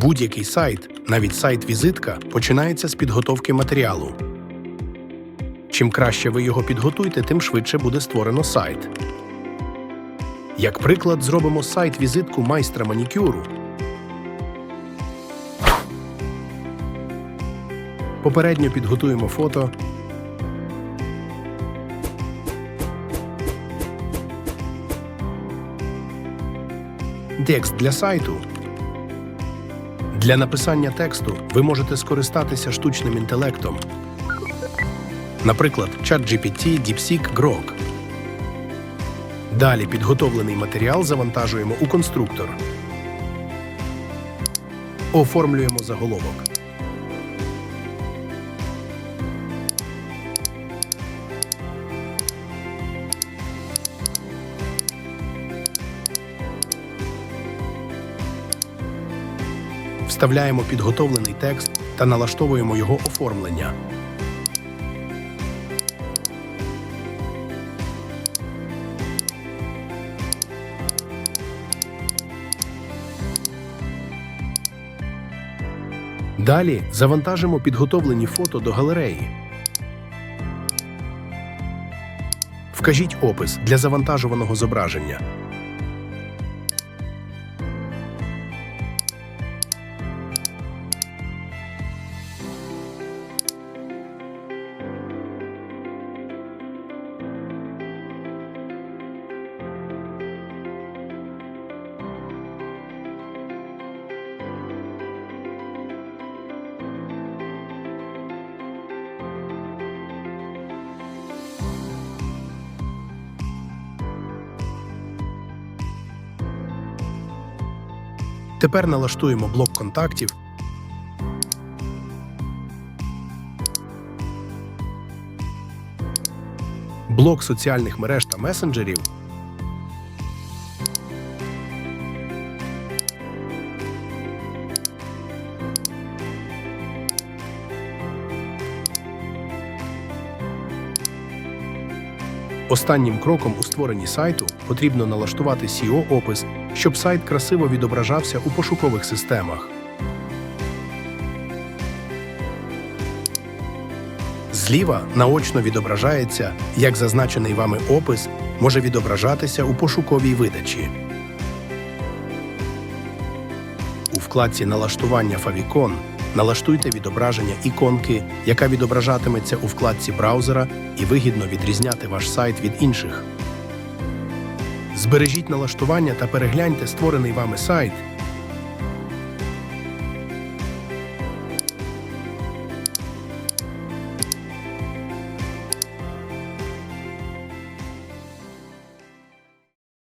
Будь-який сайт, навіть сайт-візитка, починається з підготовки матеріалу. Чим краще ви його підготуєте, тим швидше буде створено сайт. Як приклад, зробимо сайт-візитку майстра манікюру. Попередньо підготуємо фото. Текст для сайту. Для написання тексту ви можете скористатися штучним інтелектом. Наприклад, ChatGPT, DeepSeek, Grok. Далі підготовлений матеріал завантажуємо у конструктор. Оформлюємо заголовок. Вставляємо підготовлений текст та налаштовуємо його оформлення. Далі завантажимо підготовлені фото до галереї. Вкажіть опис для завантажуваного зображення. Тепер налаштуємо блок контактів. Блок соціальних мереж та месенджерів. Останнім кроком у створенні сайту потрібно налаштувати SEO-опис, щоб сайт красиво відображався у пошукових системах. Зліва наочно відображається, як зазначений вами опис може відображатися у пошуковій видачі. У вкладці Налаштування Favicon налаштуйте відображення іконки, яка відображатиметься у вкладці браузера і вигідно відрізняти ваш сайт від інших. Збережіть налаштування та перегляньте створений вами сайт,